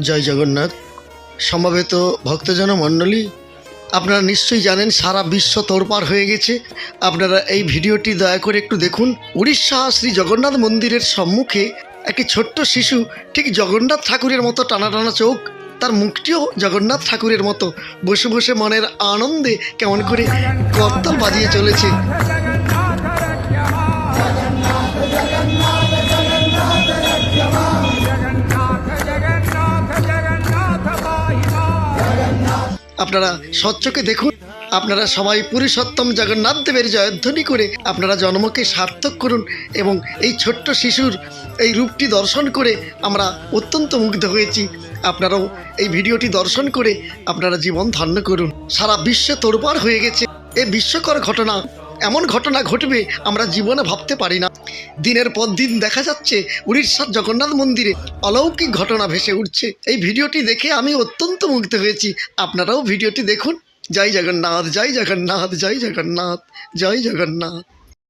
জয় জগন্নাথ। সমবেত ভক্তজন মণ্ডলী, আপনারা নিশ্চয়ই জানেন সারা বিশ্ব তোড়পাড় হয়ে গেছে। আপনারা এই ভিডিওটি দয়া করে একটু দেখুন। উড়িষ্যা শ্রী জগন্নাথ মন্দিরের সম্মুখে একটি ছোট্ট শিশু, ঠিক জগন্নাথ ঠাকুরের মতো টানা টানা চোখ, তার মুখটিও জগন্নাথ ঠাকুরের মতো। বসে বসে মনের আনন্দে কেমন করে করতাল বাজিয়ে চলেছে। আপনারা স্বচ্ছকে দেখুন। আপনারা সবাই পুরুষোত্তম জগন্নাথ দেবের জয়ধ্বনি করে আপনারা জন্মকে সার্থক করুন এবং এই ছোট্ট শিশুর এই রূপটি দর্শন করে আমরা অত্যন্ত মুগ্ধ হয়েছি। আপনারাও এই ভিডিওটি দর্শন করে আপনারা জীবন ধন্য করুন। সারা বিশ্বে তোরপার হয়ে গেছে। এ বিশ্বকর ঘটনা এমন ঘটনা ঘটবে আমরা জীবনে ভাবতে পারি না। দিনের পর দিন দেখা যাচ্ছে উড়িষ্যার জগন্নাথ মন্দিরে অলৌকিক ঘটনা ভেসে উঠছে। এই ভিডিওটি দেখে আমি অত্যন্ত মুগ্ধ হয়েছি। আপনারাও ভিডিওটি দেখুন। জয় জগন্নাথ জয় জগন্নাথ জয় জগন্নাথ জয় জগন্নাথ।